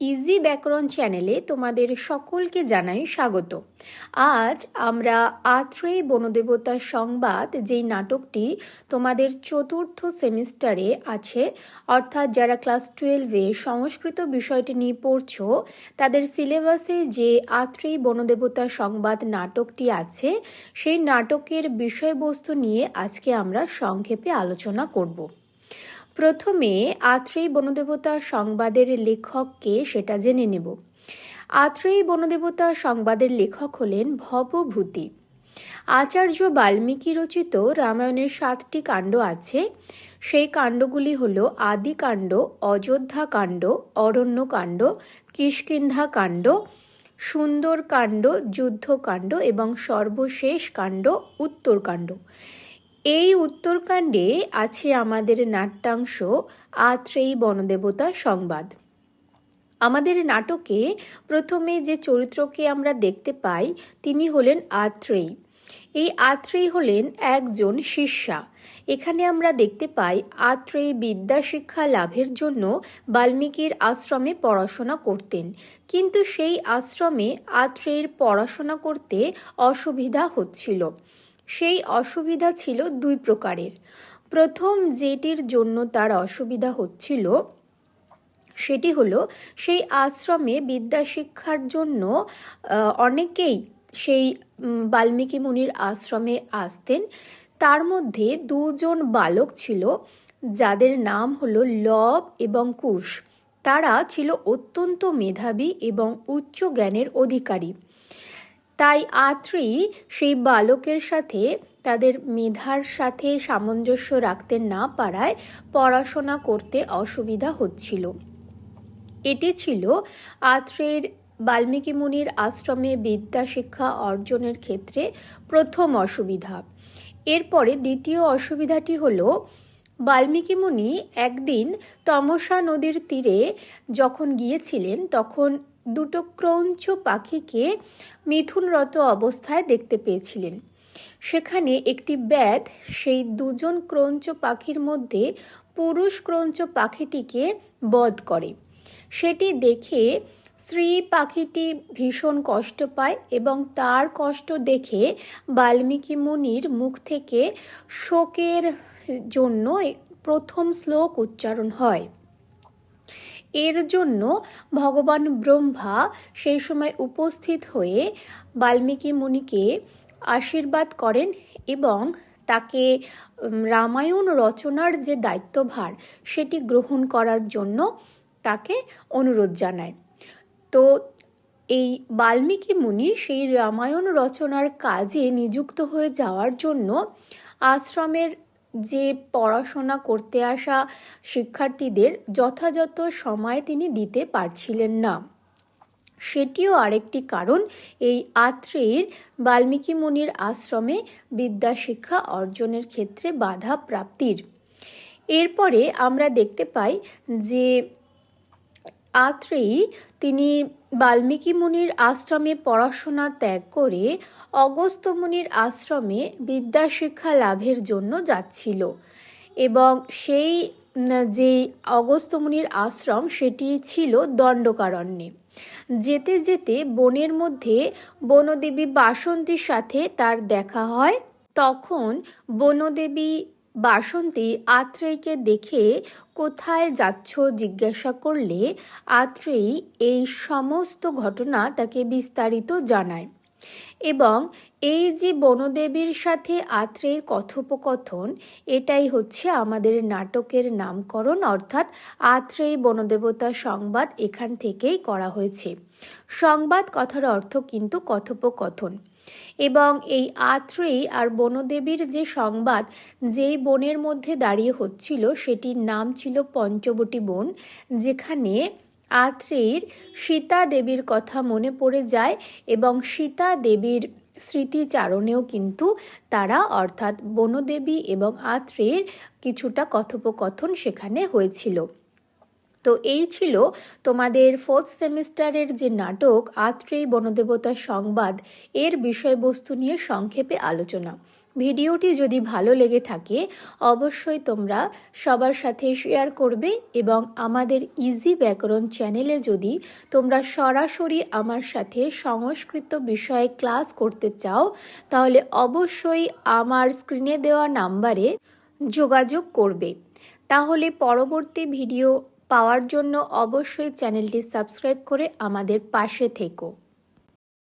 Easy ব্যাকরণ চ্যানেলে তোমাদের সকলকে জানাই স্বাগত। আজ আমরা আত্রেয় বনদেবতার সংবাদ, যেই নাটকটি তোমাদের চতুর্থ সেমিস্টারে আছে, অর্থাৎ যারা ক্লাস টুয়েলভে সংস্কৃত বিষয়টি নিয়ে পড়ছো, তাদের সিলেবাসে যে আত্রেয় বনদেবতার সংবাদ নাটকটি আছে, সেই নাটকের বিষয়বস্তু নিয়ে আজকে আমরা সংক্ষেপে আলোচনা করব। প্রথমে আত্রেয়ী বনদেবতা সংবাদের লেখককে সেটা জেনে নেব। আত্রেয়ী বনদেবতা সংবাদের লেখক হলেন ভবভূতি। আচার্য বাল্মীকি রচিত রামায়ণের সাতটি কাণ্ড আছে। সেই কাণ্ডগুলি হল আদিকাণ্ড, অযোধ্যা কাণ্ড, অরণ্যকাণ্ড, কিষ্কিন্ধা কাণ্ড, সুন্দরকাণ্ড, যুদ্ধকাণ্ড এবং সর্বশেষ কাণ্ড, উত্তরকাণ্ড। এই উত্তরকাণ্ডে আছে আমাদের নাট্যাংশ আত্রেয়ী বনদেবতা সংবাদ। আমাদের নাটকে প্রথমে যে চরিত্রকে আমরা দেখতে পাই, তিনি হলেন আত্রেয়ী এই আত্রেয়ী হলেন একজন শিষ্যা। এখানে আমরা দেখতে পাই আত্রেয়ী বিদ্যা শিক্ষা লাভের জন্য বাল্মীকির আশ্রমে পড়াশোনা করতেন। কিন্তু সেই আশ্রমে আত্রেয়ীর পড়াশোনা করতে অসুবিধা হচ্ছিল। সেই অসুবিধা ছিল দুই প্রকারের। প্রথম যেটির জন্য তার অসুবিধা হচ্ছিল, সেটি হলো সেই আশ্রমে বিদ্যা শিক্ষার জন্য অনেকেই সেই বাল্মীকি মুনির আশ্রমে আসতেন। তার মধ্যে দুজন বালক ছিল, যাদের নাম হলো লব এবং কুশ। তারা ছিল অত্যন্ত মেধাবী এবং উচ্চ জ্ঞানের অধিকারী। তাই আত্রি সেই বালকের সাথে তাদের মেধার সাথে সামঞ্জস্য রাখতে না পারায় পড়াশোনা করতে অসুবিধা হচ্ছিল। এটি ছিল আত্রের বাল্মীকি মুনির আশ্রমে বিদ্যা শিক্ষা অর্জনের ক্ষেত্রে প্রথম অসুবিধা। এরপরে দ্বিতীয় অসুবিধাটি হলো, বাল্মীকি মুনি একদিন তমসা নদীর তীরে যখন গিয়েছিলেন, তখন দুটো ক্রৌঞ্চ পাখিকে মিথুনরত অবস্থায় দেখতে পেয়েছিলেন। সেখানে একটি ব্যাধ, সেই দুজন ক্রৌঞ্চ পাখির মধ্যে পুরুষ ক্রৌঞ্চ পাখিটিকে বধ করে। সেটি দেখে স্ত্রী পাখিটি ভীষণ কষ্ট পায় এবং তার কষ্ট দেখে বাল্মীকি মুনির মুখ থেকে শোকের জন্য প্রথম শ্লোক উচ্চারণ হয়। এর জন্য ভগবান ব্রহ্মা সেই সময় উপস্থিত হয়ে বাল্মীকি মুনিকে আশীর্বাদ করেন এবং তাকে রামায়ণ রচনার যে দায়িত্বভার সেটি গ্রহণ করার জন্য তাকে অনুরোধ জানায়। তো এই বাল্মীকি মুনি সেই রামায়ণ রচনার কাজে নিযুক্ত হয়ে যাওয়ার জন্য আশ্রমের যে পড়াশোনা করতে আসা শিক্ষার্থীদের যথাযথ সময় তিনি দিতে পারছিলেন না। সেটিও আরেকটি কারণ, এই আত্রেয়ীর বাল্মীকি মুনির আশ্রমে বিদ্যা শিক্ষা অর্জনের ক্ষেত্রে বাধা প্রাপ্তির। এরপরে আমরা দেখতে পাই যে আত্রেয়ী তিনি বাল্মীকি মুনির আশ্রমে পড়াশোনা ত্যাগ করে অগস্ত্য মুনির আশ্রমে বিদ্যা শিক্ষা লাভের জন্য যাচ্ছিল। এবং সেই যে অগস্ত্য মুনির আশ্রম, সেটি ছিল দণ্ডকারণ্যে। যেতে যেতে বনের মধ্যে বনদেবী বাসন্তীর সাথে তার দেখা হয়। তখন বনদেবী বাসন্তী আত্রেয়ীকে দেখে কোথায় যাচ্ছ জিজ্ঞাসা করলে আত্রেয়ী এই সমস্ত ঘটনা তাকে বিস্তারিত জানায়। এবং এই যে বনদেবীর সাথে আত্রের কথোপকথন, এটাই হচ্ছে আমাদের নাটকের নামকরণ, অর্থাৎ আত্রেয় বনদেবতা সংবাদ এখান থেকেই করা হয়েছে। সংবাদ কথার অর্থ কিন্তু কথোপকথন। এবং এই আত্রেয়ী আর বনদেবীর যে সংবাদ, যেই বনের মধ্যে দাঁড়িয়ে হচ্ছিল, সেটির নাম ছিল পঞ্চবটি বন, যেখানে আত্রেয়ীর সীতা দেবীর কথা মনে পড়ে যায় এবং সীতা দেবীর স্মৃতিচারণেও কিন্তু তারা অর্থাৎ বনদেবী এবং আত্রেয়ের কিছুটা কথোপকথন সেখানে হয়েছিল। তো এই ছিল তোমাদের ফোর্থ সেমিস্টারের যে নাটক আত্রেয় বনদেবতা সংবাদ এর বিষয়বস্তু নিয়ে সংক্ষেপে আলোচনা। ভিডিওটি যদি ভালো লেগে থাকে, অবশ্যই তোমরা সবার সাথে শেয়ার করবে এবং আমাদের ইজি ব্যাকরণ চ্যানেলে যদি তোমরা সরাসরি আমার সাথে সংস্কৃত বিষয়ে ক্লাস করতে চাও, তাহলে অবশ্যই আমার স্ক্রিনে দেওয়া নাম্বারে যোগাযোগ করবে। তাহলে পরবর্তী ভিডিও পাওয়ার জন্য অবশ্যই চ্যানেলটি সাবস্ক্রাইব করে আমাদের পাশে থেকো।